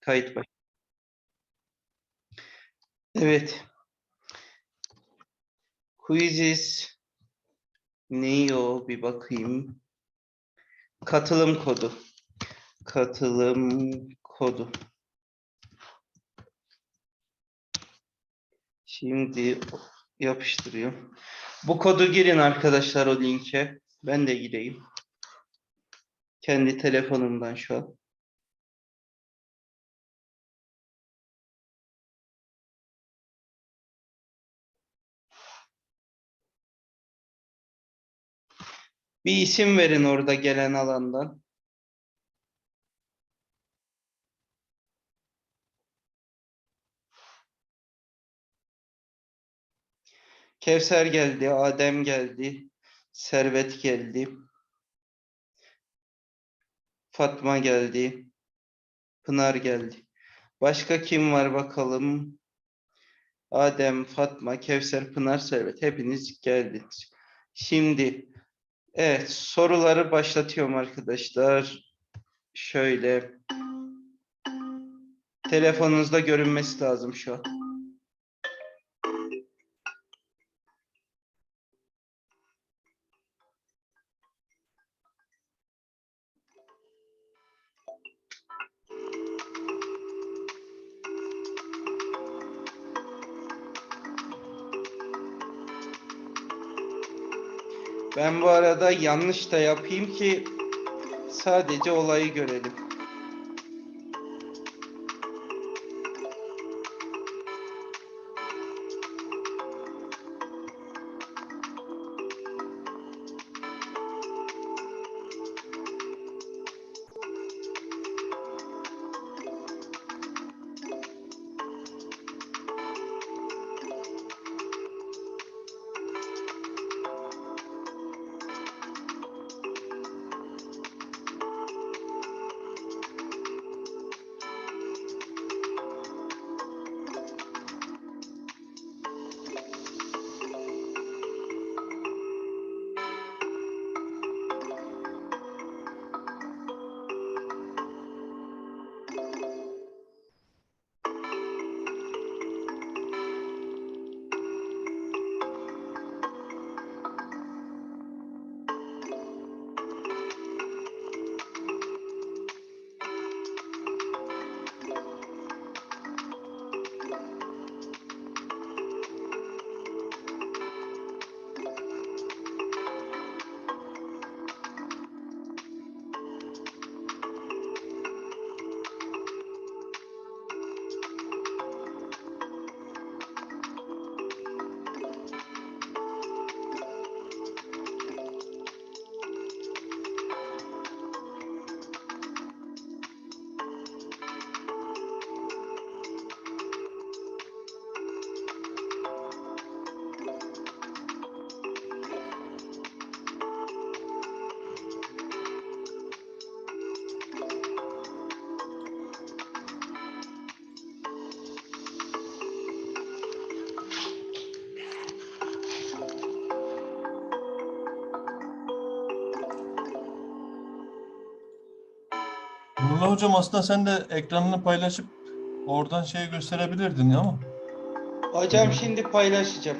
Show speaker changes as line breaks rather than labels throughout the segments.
Kayıt baş. Evet. Quizzes neyi o bir bakayım. Katılım kodu. Katılım kodu. Şimdi yapıştırıyorum. Bu kodu girin arkadaşlar o linke. Ben de gireyim. Kendi telefonumdan şu an. Bir isim verin orada gelen alandan. Kevser geldi, Adem geldi, Servet geldi. Fatma geldi. Pınar geldi. Başka kim var bakalım? Adem, Fatma, Kevser, Pınar, Servet. Hepiniz geldiniz. Şimdi evet soruları başlatıyorum arkadaşlar. Şöyle telefonunuzda görünmesi lazım şu an. Arada yanlış da yapayım ki sadece olayı görelim.
Nurullah Hocam aslında sen de ekranını paylaşıp oradan şey gösterebilirdin ama.
Hocam şimdi paylaşacağım.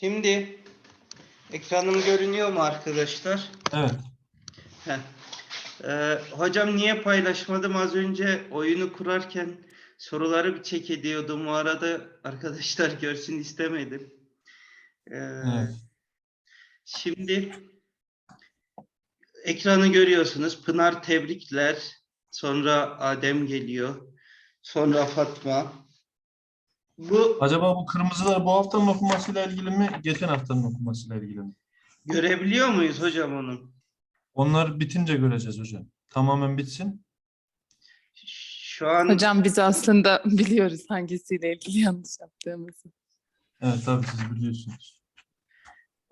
Şimdi ekranım görünüyor mu arkadaşlar?
Evet.
Heh. Ee, hocam niye paylaşmadım az önce oyunu kurarken soruları bir çek ediyordum. O arada arkadaşlar görsün istemedim. Ee,
Evet.
Şimdi ekranı görüyorsunuz. Pınar tebrikler. Sonra Adem geliyor. Sonra Fatma. Bu
Acaba bu kırmızılar bu haftanın okumasıyla ilgili mi, geçen haftanın okumasıyla ilgili mi?
görebiliyor muyuz hocam onu?
Onlar bitince göreceğiz hocam. Tamamen bitsin.
Şu an
Hocam biz aslında biliyoruz hangisiyle ilgili yanlış yaptığımızı.
Evet tabii siz biliyorsunuz.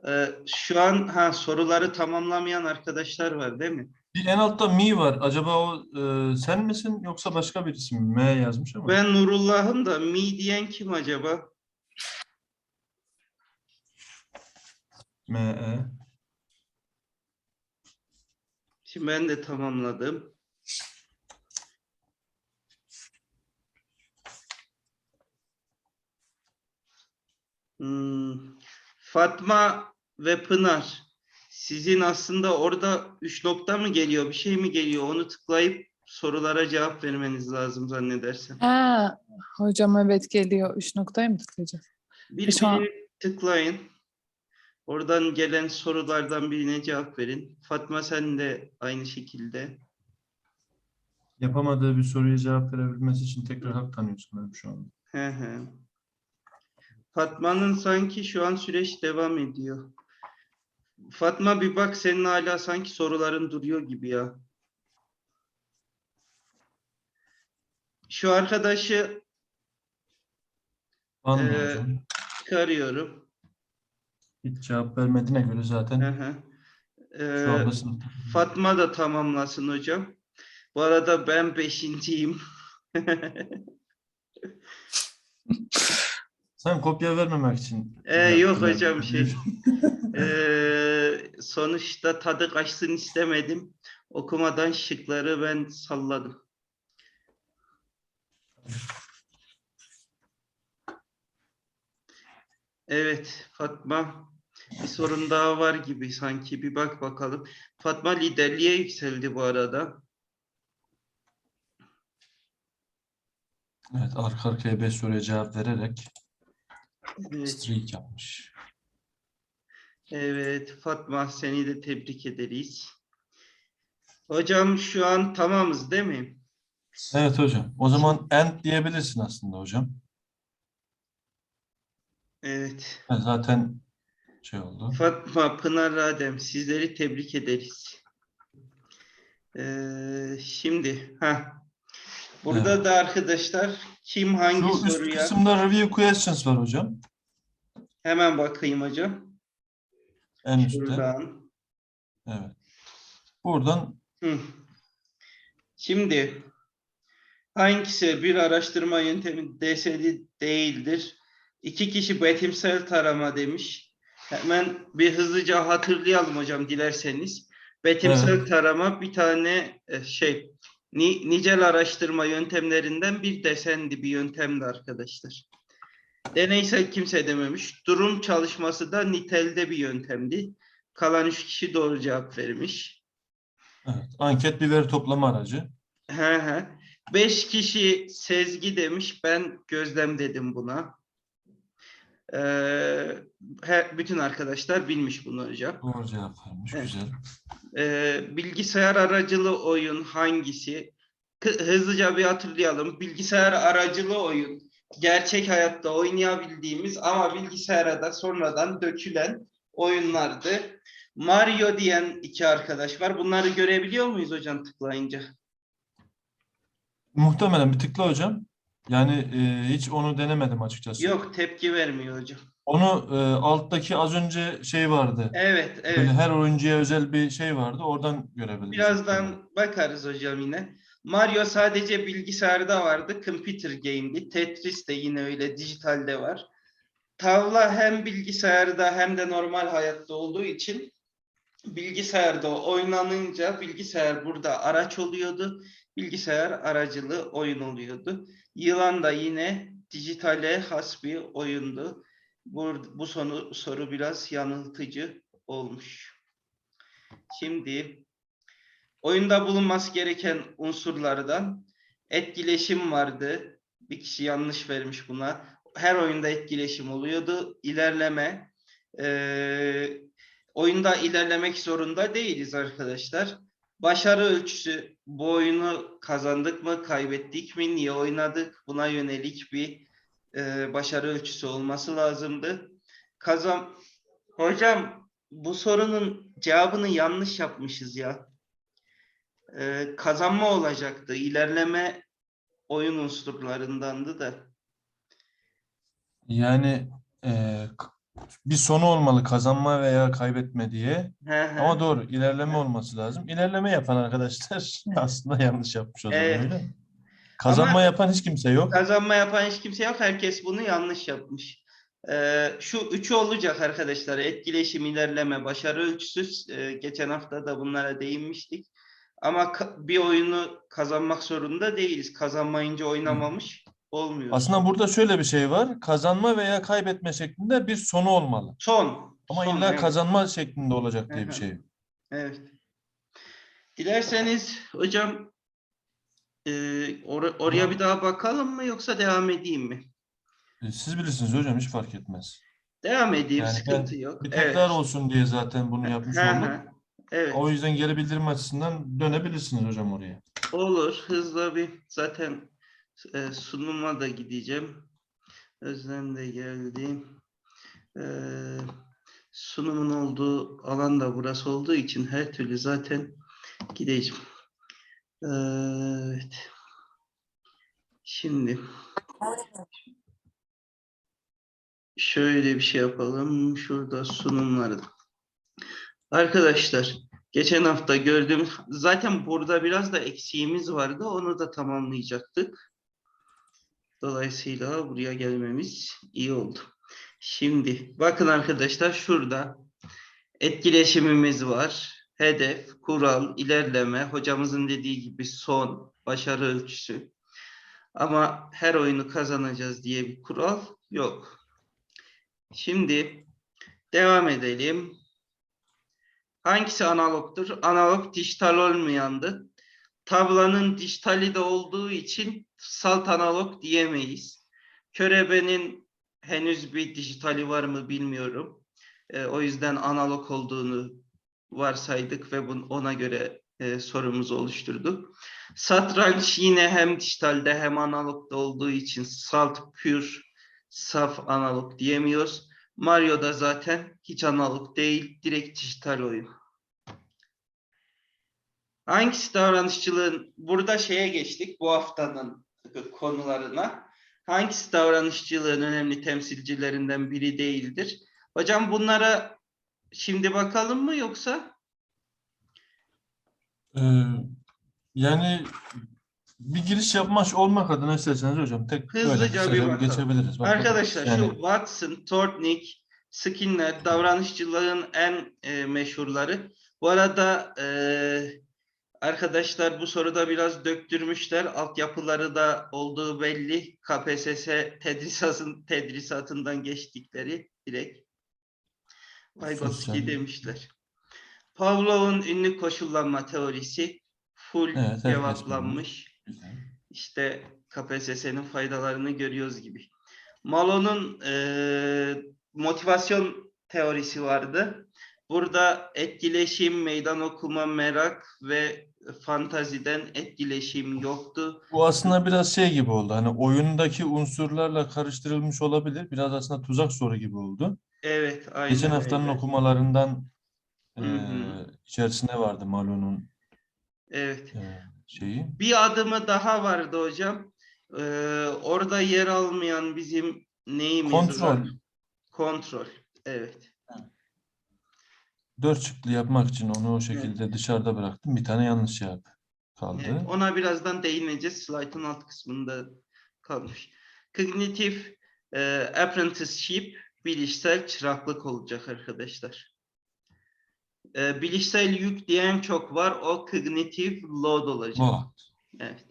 e, şu an ha soruları tamamlamayan arkadaşlar var değil mi?
Bir en altta mi var. Acaba o e, sen misin yoksa başka birisi mi? M yazmış ama.
Ben Nurullah'ım da mi diyen kim acaba?
M, E.
Şimdi ben de tamamladım. Hmm, Fatma ve Pınar. Sizin aslında orada üç nokta mı geliyor, bir şey mi geliyor? Onu tıklayıp sorulara cevap vermeniz lazım zannedersem.
Ha, hocam evet geliyor. Üç noktaya mı tıklayacağız?
Bir,
Şu an-
tıklayın. Oradan gelen sorulardan birine cevap verin. Fatma sen de aynı şekilde.
Yapamadığı bir soruya cevap verebilmesi için tekrar hak tanıyor sanırım şu
hı. Fatma'nın sanki şu an süreç devam ediyor. Fatma bir bak senin hala sanki soruların duruyor gibi ya. Şu arkadaşı Ee,
hocam?
çıkarıyorum.
Hiç cevap vermediğine göre
Hı
zaten
hı.
şu
Ee,
anda sınıfta.
Fatma da tamamlasın hocam. Bu arada ben beşinciyim.
Sen kopya vermemek için.
Ee, yok hocam, şey- Ee, sonuçta tadı kaçsın istemedim. Okumadan şıkları ben salladım. Evet Fatma bir sorun daha var gibi sanki bir bak bakalım. Fatma liderliğe yükseldi bu arada.
Evet arka arkaya 5 soruya cevap vererek
Evet,
streak yapmış.
evet Fatma seni de tebrik ederiz. Hocam şu an tamamız değil mi?
Evet hocam. O zaman end diyebilirsin aslında hocam.
Evet.
Evet, zaten şey oldu.
Fatma, Pınar, Adem sizleri tebrik ederiz. Ee, şimdi ha burada
Evet.
da arkadaşlar kim hangi
Şu üst
soruya
kısımda review questions var hocam.
hemen bakayım hocam.
En üstte.
Şuradan.
Evet. Buradan
Hı. Şimdi hangisi bir araştırma yöntemi desedi değildir? İki kişi betimsel tarama demiş. Hemen bir hızlıca hatırlayalım hocam dilerseniz. Betimsel tarama bir tane e, şey ni, nicel araştırma yöntemlerinden bir desendi bir yöntemdi arkadaşlar. Deneysel kimse dememiş. Durum çalışması da nitelde bir yöntemdi. Kalan üç kişi doğru cevap vermiş.
evet, anket bir veri toplama aracı.
He he. Beş kişi sezgi demiş. Ben gözlem dedim buna. Ee, he- bütün arkadaşlar bilmiş bunu hocam.
Doğru cevap vermiş.
Evet.
Güzel.
Ee, bilgisayar aracılı oyun hangisi? Hızlıca bir hatırlayalım. Bilgisayar aracılı oyun gerçek hayatta oynayabildiğimiz ama bilgisayara da sonradan dökülen oyunlardı. Mario diyen iki arkadaş var. Bunları görebiliyor muyuz hocam tıklayınca?
Muhtemelen bir tıkla hocam. Yani e, hiç onu denemedim açıkçası.
Yok tepki vermiyor hocam.
Onu e, alttaki az önce şey vardı.
Evet, evet.
Böyle her oyuncuya özel bir şey vardı. Oradan görebiliriz.
Birazdan bakarız hocam yine. Mario sadece bilgisayarda vardı. Computer game'di. Tetris de yine öyle dijitalde var. Tavla hem bilgisayarda hem de normal hayatta olduğu için bilgisayarda oynanınca bilgisayar burada araç oluyordu. Bilgisayar aracılı oyun oluyordu. Yılan da yine dijitale has bir oyundu. Bu, bu sonu, soru biraz yanıltıcı olmuş. Şimdi oyunda bulunması gereken unsurlardan etkileşim vardı. Bir kişi yanlış vermiş buna. Her oyunda etkileşim oluyordu. İlerleme. Ee, oyunda ilerlemek zorunda değiliz arkadaşlar. Başarı ölçüsü bu oyunu kazandık mı, kaybettik mi, niye oynadık? Buna yönelik bir e, başarı ölçüsü olması lazımdı. Kazan Hocam bu sorunun cevabını yanlış yapmışız ya. Ee, kazanma olacaktı. İlerleme oyun unsurlarındandı da.
Yani k- bir sonu olmalı kazanma veya kaybetme diye. Ama doğru ilerleme olması lazım. İlerleme yapan arkadaşlar aslında yanlış yapmış o zaman
Evet.
öyle? Kazanma
Ama-
yapan hiç kimse yok.
Kazanma yapan hiç kimse yok. Herkes bunu yanlış yapmış. Ee, şu üçü olacak arkadaşlar. Etkileşim, ilerleme, başarı ölçüsü. Ee, geçen hafta da bunlara değinmiştik. Ama bir oyunu kazanmak zorunda değiliz. Kazanmayınca oynamamış olmuyor.
Aslında burada şöyle bir şey var. Kazanma veya kaybetme şeklinde bir sonu olmalı.
Son.
Ama
son,
illa
evet.
kazanma şeklinde olacak diye bir şey.
Evet. Dilerseniz hocam e, or- oraya bir daha bakalım mı yoksa devam edeyim mi?
E, Siz bilirsiniz hocam hiç fark etmez.
Devam edeyim
Yani
sıkıntı yok.
Bir
Evet.
tekrar olsun diye zaten bunu yapmış
Hı
olduk.
hı. Evet.
O yüzden geri bildirim açısından dönebilirsiniz hocam oraya.
Olur. Hızla bir zaten e, sunuma da gideceğim. Özlem de geldi. E, sunumun olduğu alan da burası olduğu için her türlü zaten gideceğim. E, Evet. Şimdi şöyle bir şey yapalım. Şurada sunumlarda. Arkadaşlar Geçen hafta gördüğüm zaten burada biraz da eksiğimiz vardı. Onu da tamamlayacaktık. Dolayısıyla buraya gelmemiz iyi oldu. Şimdi bakın arkadaşlar şurada etkileşimimiz var. Hedef, kural, ilerleme, hocamızın dediği gibi son, başarı ölçüsü. Ama her oyunu kazanacağız diye bir kural yok. Şimdi devam edelim. Hangisi analogdur? Analog dijital olmayandı. Tablanın dijitali de olduğu için salt analog diyemeyiz. Körebenin henüz bir dijitali var mı bilmiyorum. Ee, o yüzden analog olduğunu varsaydık ve bun- ona göre e, sorumuzu oluşturduk. Satranç yine hem dijitalde hem analogda olduğu için salt, pure, saf analog diyemiyoruz. Mario da zaten hiç analog değil, direkt dijital oyun. Hangisi davranışçılığın, burada şeye geçtik bu haftanın konularına. Hangisi davranışçılığın önemli temsilcilerinden biri değildir? Hocam bunlara şimdi bakalım mı yoksa?
Ee, yani bir giriş yapmış olmak adına isterseniz hocam tek
Hızlıca bir bakalım.
geçebiliriz. Bakalım.
Arkadaşlar
Yani
şu Watson, Tortnik, Skinner davranışçılığın en e, meşhurları. Bu arada e, arkadaşlar bu soruda biraz döktürmüşler. Altyapıları da olduğu belli. KPSS tedrisatın, tedrisatından geçtikleri direkt. Vygotsky demişler. Pavlov'un ünlü koşullanma teorisi full
Evet,
cevaplanmış.
Güzel.
İşte KPSS'nin faydalarını görüyoruz gibi. Malo'nun eee, motivasyon teorisi vardı. Burada etkileşim, meydan okuma, merak ve fantaziden etkileşim yoktu.
Bu aslında biraz şey gibi oldu. Hani oyundaki unsurlarla karıştırılmış olabilir. Biraz aslında tuzak soru gibi oldu.
Evet, aynen
Geçen haftanın
öyle.
okumalarından
Hı hı.
vardı Malo'nun
Evet.
eee, şeyi.
Bir adımı daha vardı hocam. Eee, orada yer almayan bizim neyimiz
Kontrol.
var? Kontrol. Evet.
Dört çıktı yapmak için onu o şekilde dışarıda bıraktım. Bir tane yanlış cevap kaldı.
Evet, ona birazdan değineceğiz. Slide'ın alt kısmında kalmış. Cognitive e, apprenticeship bilişsel çıraklık olacak arkadaşlar. E, bilişsel yük diyen çok var. O cognitive load olacak.
Bu.
Evet.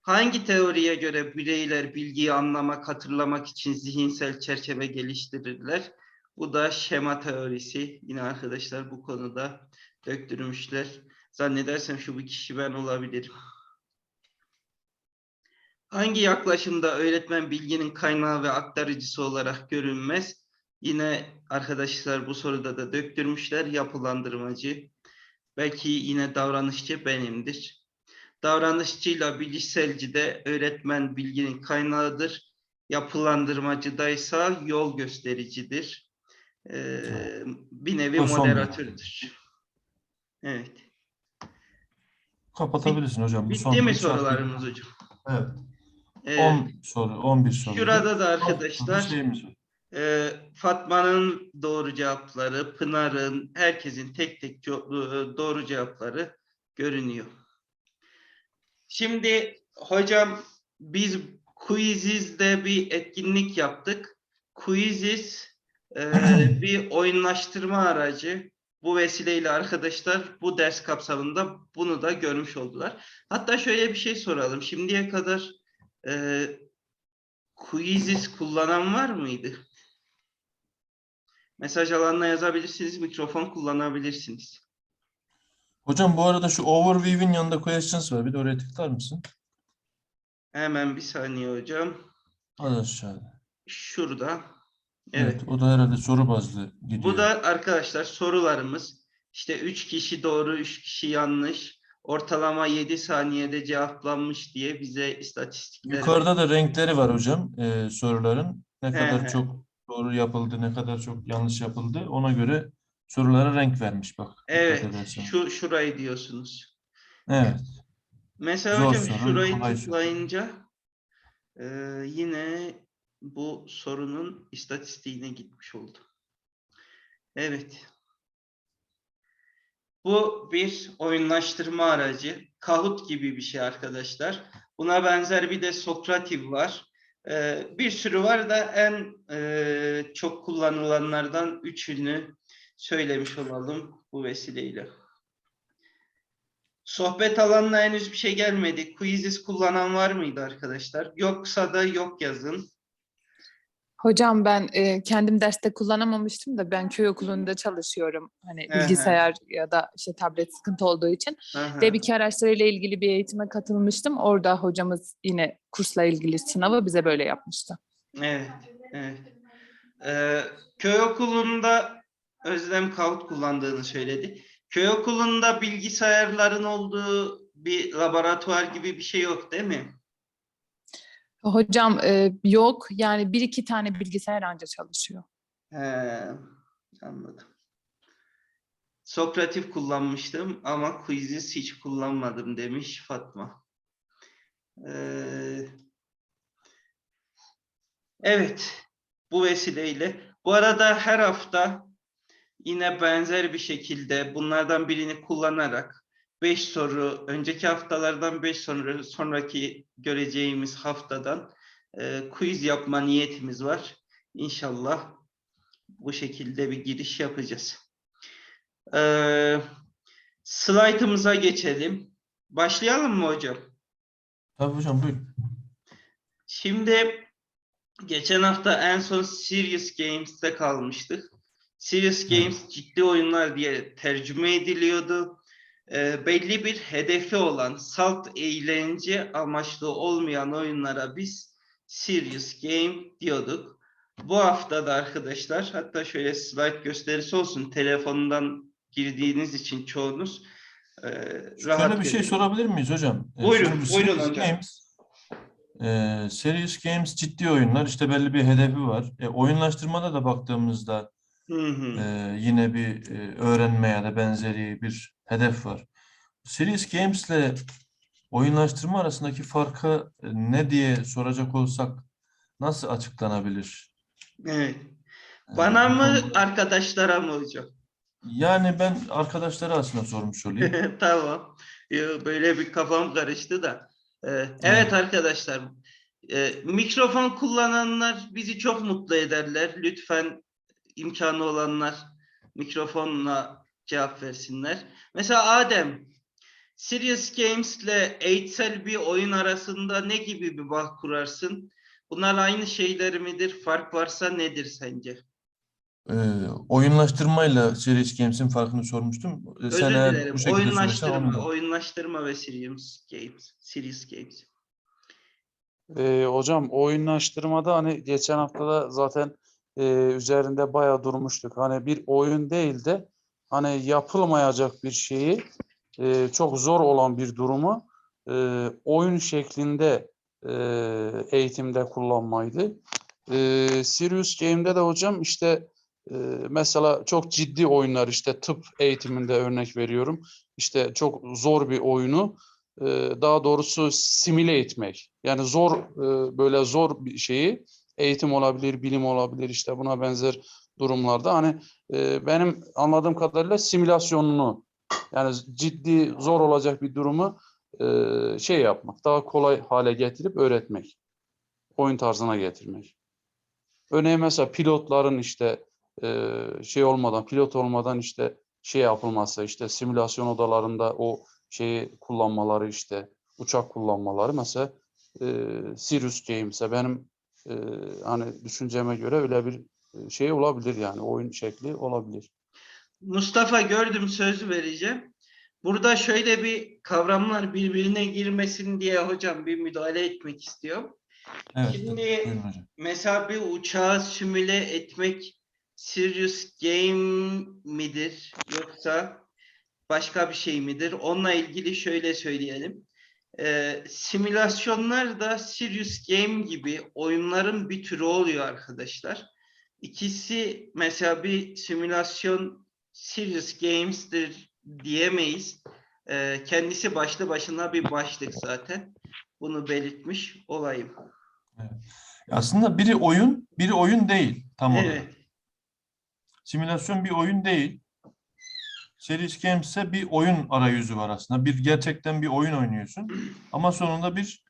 Hangi teoriye göre bireyler bilgiyi anlamak, hatırlamak için zihinsel çerçeve geliştirirler? Bu da şema teorisi. Yine arkadaşlar bu konuda döktürmüşler. Zannedersem şu bir kişi ben olabilirim. Hangi yaklaşımda öğretmen bilginin kaynağı ve aktarıcısı olarak görünmez? Yine arkadaşlar bu soruda da döktürmüşler yapılandırmacı. Belki yine davranışçı benimdir. Davranışçıyla bilişselci de öğretmen bilginin kaynağıdır. Yapılandırmacıdaysa yol göstericidir. Ee, bir nevi
son
moderatördür. Evet.
Kapatabilirsin hocam. Bu
Bitti
son
mi sorularımız hocam?
Evet.
Ee,
10 soru, 11 soru.
şurada da arkadaşlar
var.
e, Fatma'nın doğru cevapları, Pınar'ın, herkesin tek tek e, doğru cevapları görünüyor. Şimdi hocam biz Quiziz'de bir etkinlik yaptık. Quiziz e, bir oyunlaştırma aracı. Bu vesileyle arkadaşlar bu ders kapsamında bunu da görmüş oldular. Hatta şöyle bir şey soralım. Şimdiye kadar e, Quiziz kullanan var mıydı? Mesaj alanına yazabilirsiniz, mikrofon kullanabilirsiniz.
Hocam bu arada şu overview'in yanında questions var. Bir de oraya tıklar mısın?
Hemen bir saniye hocam.
Az aşağıda.
Şurada.
Evet.
Evet.
o da herhalde soru bazlı gidiyor.
Bu da arkadaşlar sorularımız. İşte 3 kişi doğru, 3 kişi yanlış. Ortalama 7 saniyede cevaplanmış diye bize istatistikleri.
Yukarıda da renkleri var hocam e, soruların. Ne kadar
he.
çok doğru yapıldı, ne kadar çok yanlış yapıldı. Ona göre sorulara renk vermiş bak.
Evet. Şu şurayı diyorsunuz.
Evet.
Mesela
Zor
hocam
soru,
şurayı tıklayınca e, yine bu sorunun istatistiğine gitmiş oldu. Evet. Bu bir oyunlaştırma aracı. Kahoot gibi bir şey arkadaşlar. Buna benzer bir de Sokrativ var. E, bir sürü var da en e, çok kullanılanlardan üçünü söylemiş olalım bu vesileyle. Sohbet alanına henüz bir şey gelmedi. Quizzes kullanan var mıydı arkadaşlar? Yoksa da yok yazın.
Hocam ben e, kendim derste kullanamamıştım da ben köy okulunda çalışıyorum. Hani
hı.
bilgisayar ya da işte tablet sıkıntı olduğu için.
Aha.
Ve bir araçlarıyla ilgili bir eğitime katılmıştım. Orada hocamız yine kursla ilgili sınavı bize böyle yapmıştı.
Evet, evet. Ee, köy okulunda Özlem Kavut kullandığını söyledi. Köy okulunda bilgisayarların olduğu bir laboratuvar gibi bir şey yok değil mi?
Hocam e, yok yani bir iki tane bilgisayar anca çalışıyor.
He, anladım. Sokratif kullanmıştım ama Quizzes hiç kullanmadım demiş Fatma. Ee, evet, bu vesileyle. Bu arada her hafta yine benzer bir şekilde bunlardan birini kullanarak 5 soru, önceki haftalardan 5 soru, sonraki göreceğimiz haftadan e, quiz yapma niyetimiz var. İnşallah bu şekilde bir giriş yapacağız. Ee, slaytımıza geçelim. Başlayalım mı hocam?
Tabii hocam buyurun.
Şimdi geçen hafta en son Serious Games'te kalmıştık. Serious. Games ciddi oyunlar diye tercüme ediliyordu. Ee, belli bir hedefi olan salt eğlence amaçlı olmayan oyunlara biz Serious Game diyorduk. Bu hafta da arkadaşlar hatta şöyle slide gösterisi olsun telefonundan girdiğiniz için çoğunuz e, rahat
Şöyle bir şey
edin.
sorabilir miyiz hocam? Ee,
Buyurun,
bu
buyurun hocam.
Games, e, Serious Games ciddi oyunlar. İşte belli bir hedefi var. E, oyunlaştırmada da baktığımızda
Hı hı.
yine bir e, öğrenme ya da benzeri bir hedef var. Serious Games ile oyunlaştırma arasındaki farkı ne diye soracak olsak nasıl açıklanabilir?
Evet. Bana
bu
mı
konuda-
arkadaşlara mı hocam?
Yani ben arkadaşlara aslında sormuş olayım.
Tamam. Böyle bir kafam karıştı da. Ee, evet
Evet.
arkadaşlar. mikrofon kullananlar bizi çok mutlu ederler. Lütfen imkanı olanlar mikrofonla cevap versinler. Mesela Adem, Serious Games ile eğitsel bir oyun arasında ne gibi bir bağ kurarsın? Bunlar aynı şeyler midir? Fark varsa nedir sence?
Ee, oyunlaştırmayla Serious Games'in farkını sormuştum. Ee,
Özür
Sen eğer
dilerim.
bu
Oyunlaştırma, oyunlaştırma ve Serious Games. Serious Games.
Ee, hocam oyunlaştırmada hani geçen haftada zaten e, üzerinde bayağı durmuştuk. Hani bir oyun değil de hani yapılmayacak bir şeyi e, çok zor olan bir durumu e, oyun şeklinde e, eğitimde kullanmaydı. E, Serious Game'de de hocam işte e, mesela çok ciddi oyunlar işte tıp eğitiminde örnek veriyorum. İşte çok zor bir oyunu e, daha doğrusu simüle etmek. Yani zor e, böyle zor bir şeyi eğitim olabilir, bilim olabilir işte buna benzer durumlarda hani e, benim anladığım kadarıyla simülasyonunu yani ciddi zor olacak bir durumu e, şey yapmak, daha kolay hale getirip öğretmek. Oyun tarzına getirmek. Örneğin mesela pilotların işte e, şey olmadan, pilot olmadan işte şey yapılması, işte simülasyon odalarında o şeyi kullanmaları işte uçak kullanmaları mesela e, Sirius Games'e benim e, hani düşünceme göre öyle bir şey olabilir yani oyun şekli olabilir.
Mustafa gördüm söz vereceğim. Burada şöyle bir kavramlar birbirine girmesin diye hocam bir müdahale etmek istiyorum.
Evet.
Şimdi-
hocam.
Mesela bir uçağı simüle etmek serious game midir yoksa başka bir şey midir? Onunla ilgili şöyle söyleyelim. Ee, simülasyonlar da serious game gibi oyunların bir türü oluyor arkadaşlar. İkisi mesela bir simülasyon serious games'tir diyemeyiz. Ee, kendisi başlı başına bir başlık zaten. Bunu belirtmiş olayım.
Aslında biri oyun, biri oyun değil tam olarak.
Evet.
Simülasyon bir oyun değil. Serious Games ise bir oyun arayüzü var aslında. Bir gerçekten bir oyun oynuyorsun. Ama sonunda bir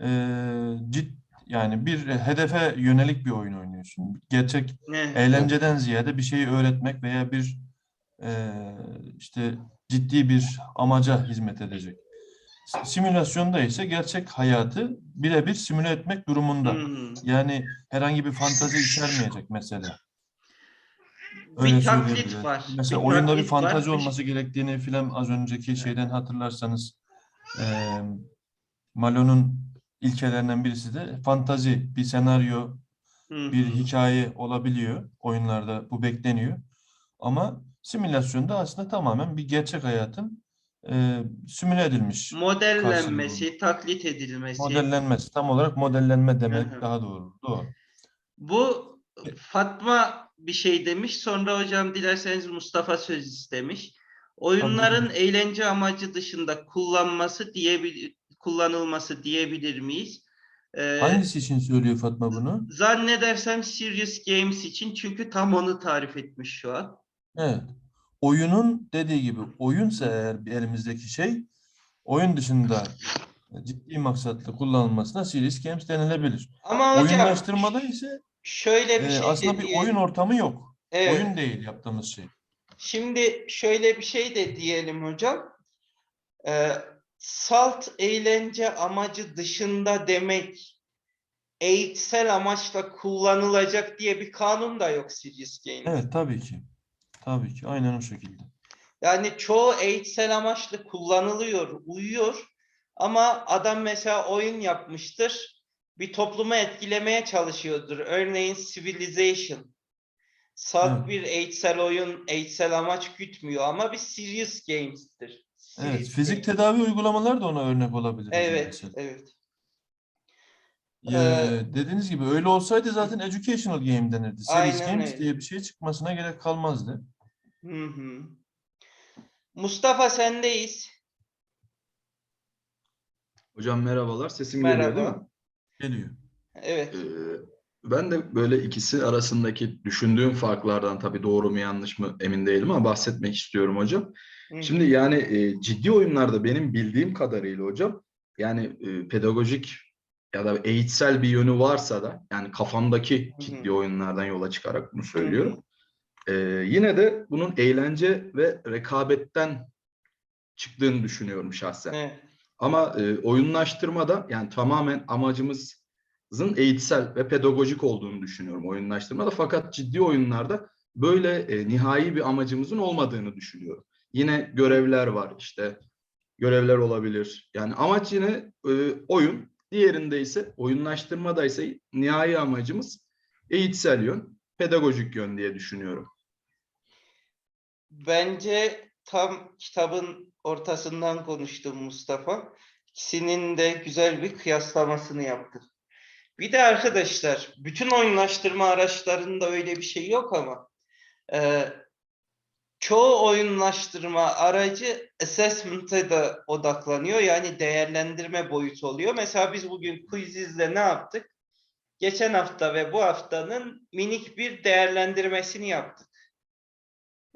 eee cid yani bir hedefe yönelik bir oyun oynuyorsun. Gerçek
Evet.
eğlenceden ziyade bir şeyi öğretmek veya bir eee, işte ciddi bir amaca hizmet edecek. Simülasyonda ise gerçek hayatı birebir simüle etmek durumunda.
Hmm.
Yani herhangi bir fantazi içermeyecek mesela.
Bir
Öyle
taklit
söyleyebiliriz.
var.
Mesela
bir
oyunda bir
taklit var.
fantazi
Bir-
olması gerektiğini filan az önceki şeyden hatırlarsanız eee Malo'nun ilkelerinden birisi de fantazi, bir senaryo,
Hı
bir hikaye olabiliyor. Oyunlarda bu bekleniyor. Ama simülasyonda aslında tamamen bir gerçek hayatın eee simüle edilmiş
modellenmesi, taklit edilmesi.
modellenmesi. Tam olarak modellenme demek
Hı hı.
daha doğru. Doğru.
Bu Fatma bir şey demiş. Sonra hocam dilerseniz Mustafa söz istemiş. Oyunların eğlence amacı dışında kullanması diyebil kullanılması diyebilir miyiz? Ee,
Hangisi için söylüyor Fatma bunu?
zannedersem Serious Games için çünkü tam onu tarif etmiş şu an.
Evet. Oyunun dediği gibi oyunsa eğer elimizdeki şey oyun dışında ciddi maksatlı kullanılmasına serious games denilebilir.
Ama hocam
Oyunlaştırmada ise
şöyle bir
e,
şey
aslında
de
bir
diyelim.
oyun ortamı yok.
Evet.
Oyun değil yaptığımız şey.
Şimdi şöyle bir şey de diyelim hocam. Ee, salt eğlence amacı dışında demek eğitsel amaçla kullanılacak diye bir kanun da yok Games.
Evet tabii ki. Tabii ki. Aynen o şekilde.
Yani çoğu eğitsel amaçlı kullanılıyor, uyuyor. Ama adam mesela oyun yapmıştır. Bir toplumu etkilemeye çalışıyordur. Örneğin Civilization. Salt
Evet.
bir eğitsel oyun, eğitsel amaç gütmüyor ama bir serious games'tir.
Evet. Fizik
games.
tedavi uygulamalar da ona örnek olabilir.
Evet,
mesela.
evet.
Ya,
Ee,
dediğiniz gibi öyle olsaydı zaten educational game denirdi. Serious
Aynen
games
öyle.
diye bir şey çıkmasına gerek kalmazdı.
Hı hı. Mustafa sendeyiz.
Hocam merhabalar. Sesim geliyor değil mi?
Geliyor.
Evet.
Ee, ben de böyle ikisi arasındaki düşündüğüm farklardan tabii doğru mu yanlış mı emin değilim ama bahsetmek istiyorum hocam.
Hı.
Şimdi yani e, ciddi oyunlarda benim bildiğim kadarıyla hocam yani e, pedagojik ya da eğitsel bir yönü varsa da yani kafamdaki ciddi oyunlardan yola çıkarak bunu söylüyorum. Ee, yine de bunun eğlence ve rekabetten çıktığını düşünüyorum şahsen.
Evet.
Ama e, oyunlaştırmada yani tamamen amacımızın eğitsel ve pedagojik olduğunu düşünüyorum oyunlaştırmada. Fakat ciddi oyunlarda böyle e, nihai bir amacımızın olmadığını düşünüyorum. Yine görevler var işte görevler olabilir. Yani amaç yine e, oyun. Diğerinde ise oyunlaştırmada ise nihai amacımız eğitsel yön, pedagojik yön diye düşünüyorum.
Bence tam kitabın ortasından konuştum Mustafa. İkisinin de güzel bir kıyaslamasını yaptı. Bir de arkadaşlar bütün oyunlaştırma araçlarında öyle bir şey yok ama e, çoğu oyunlaştırma aracı assessment'a da odaklanıyor. Yani değerlendirme boyutu oluyor. Mesela biz bugün Quiziz'le ne yaptık? Geçen hafta ve bu haftanın minik bir değerlendirmesini yaptık.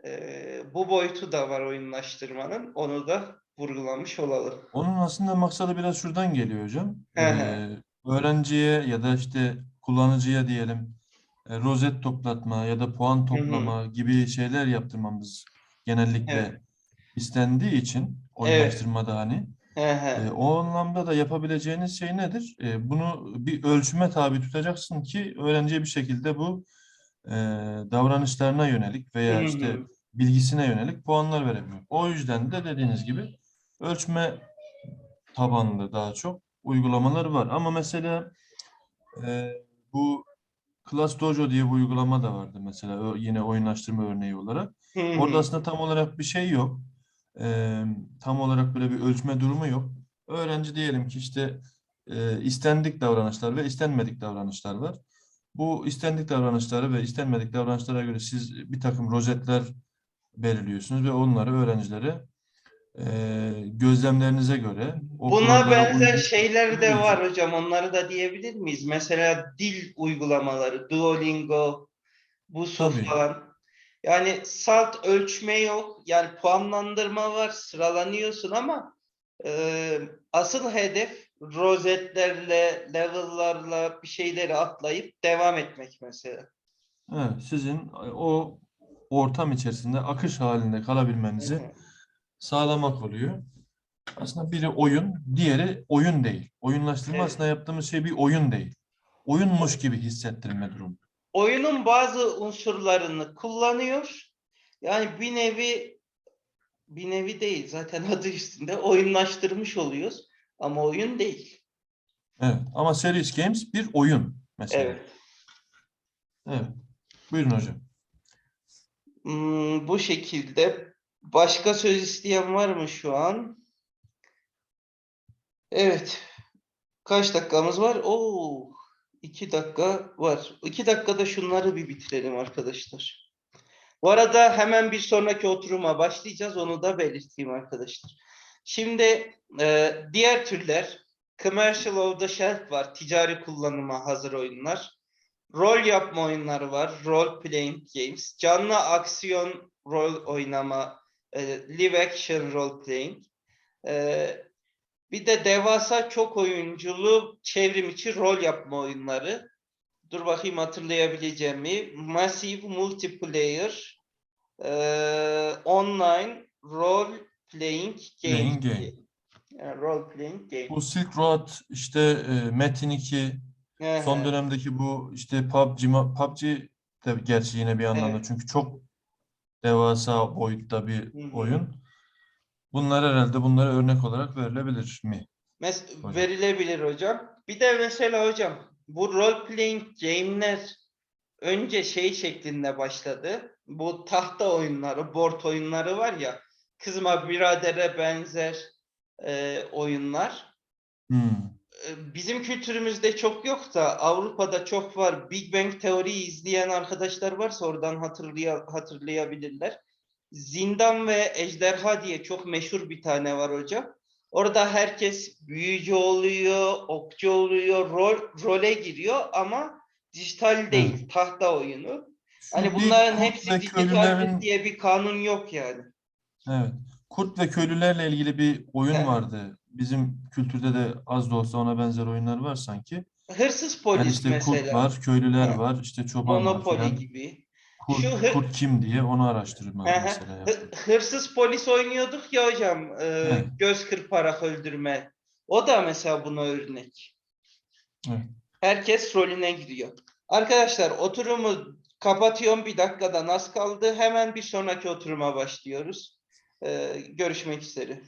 Ee, bu boyutu da var oyunlaştırmanın. Onu da vurgulamış olalım.
Onun aslında maksadı biraz şuradan geliyor hocam.
Hı hı.
Ee, öğrenciye ya da işte kullanıcıya diyelim e, rozet toplatma ya da puan toplama gibi şeyler yaptırmamız genellikle
Evet.
istendiği için oyunlaştırmada hani
Hı hı.
e, o anlamda da yapabileceğiniz şey nedir? E, bunu bir ölçüme tabi tutacaksın ki öğrenciye bir şekilde bu e, davranışlarına yönelik veya işte bilgisine yönelik puanlar verebiliyor. O yüzden de dediğiniz gibi ölçme tabanlı daha çok uygulamalar var. Ama mesela e, bu Class Dojo diye bir uygulama da vardı mesela yine oyunlaştırma örneği olarak. Orada aslında tam olarak bir şey yok. Ee, tam olarak böyle bir ölçme durumu yok. Öğrenci diyelim ki işte e, istendik davranışlar ve istenmedik davranışlar var. Bu istendik davranışları ve istenmedik davranışlara göre siz bir takım rozetler belirliyorsunuz ve onları öğrencilere e, gözlemlerinize göre
Buna benzer şeyler de var hocam. Onları da diyebilir miyiz? Mesela dil uygulamaları, Duolingo,
Tabii.
falan. Yani salt ölçme yok. Yani puanlandırma var. Sıralanıyorsun ama e, asıl hedef rozetlerle, level'larla bir şeyleri atlayıp devam etmek mesela.
Evet, sizin o ortam içerisinde akış halinde kalabilmenizi
Hı hı.
sağlamak oluyor. Aslında biri oyun, diğeri oyun değil. Oyunlaştırma
Evet.
aslında yaptığımız şey bir oyun değil. Oyunmuş gibi hissettirme durumu.
oyunun bazı unsurlarını kullanıyor. Yani bir nevi bir nevi değil zaten adı üstünde oyunlaştırmış oluyoruz ama oyun değil.
Evet. Ama Serious Games bir oyun mesela.
Evet.
Evet. Buyurun hocam.
Hmm, bu şekilde başka söz isteyen var mı şu an? Evet. Kaç dakikamız var? Oo, iki dakika var. İki dakikada şunları bir bitirelim arkadaşlar. Bu arada hemen bir sonraki oturuma başlayacağız. Onu da belirteyim arkadaşlar. Şimdi e, diğer türler commercial off the shelf var. Ticari kullanıma hazır oyunlar. Rol yapma oyunları var. Role playing games. Canlı aksiyon rol oynama. e, live action role playing. E, bir de devasa çok oyunculu çevrim içi rol yapma oyunları. Dur bakayım hatırlayabileceğim mi? Massive multiplayer e, online role playing game.
Playing game.
Yani role playing game.
Bu Silk Road, işte e, Metin 2, son dönemdeki bu işte PUBG, PUBG de gerçi yine bir anlamda
Evet.
çünkü çok devasa boyutta bir
Hı hı.
oyun. Bunlar herhalde bunlara örnek olarak verilebilir mi?
Mes-
Hocam.
verilebilir hocam. Bir de mesela hocam bu role playing game'ler önce şey şeklinde başladı. Bu tahta oyunları, board oyunları var ya. Kızma biradere benzer e, oyunlar.
Hmm.
E, Bizim kültürümüzde çok yok da Avrupa'da çok var. Big Bang Teori'yi izleyen arkadaşlar varsa oradan hatırlaya, hatırlayabilirler. Zindan ve Ejderha diye çok meşhur bir tane var hocam. Orada herkes büyücü oluyor, okçu oluyor, rol, role giriyor ama dijital değil, tahta oyunu. Hani bunların hepsi
köylülerin
diye bir kanun yok yani.
Evet. Kurt ve köylülerle ilgili bir oyun
Evet.
vardı. Bizim kültürde de az da olsa ona benzer oyunlar var sanki.
Hırsız
Yani
polis
işte
mesela.
kurt var, köylüler
Evet.
var, işte çoban var
Monopoly
filan.
gibi.
Kurt,
Şu hı-
kurt kim diye onu
Hı hı.
mesela
Hı-. Hırsız polis oynuyorduk ya hocam. e,
Evet.
göz kırparak öldürme. O da mesela buna örnek.
Evet.
Herkes rolüne giriyor. Arkadaşlar oturumu kapatıyorum bir dakikadan az kaldı. Hemen bir sonraki oturuma başlıyoruz. Görüşmek üzere.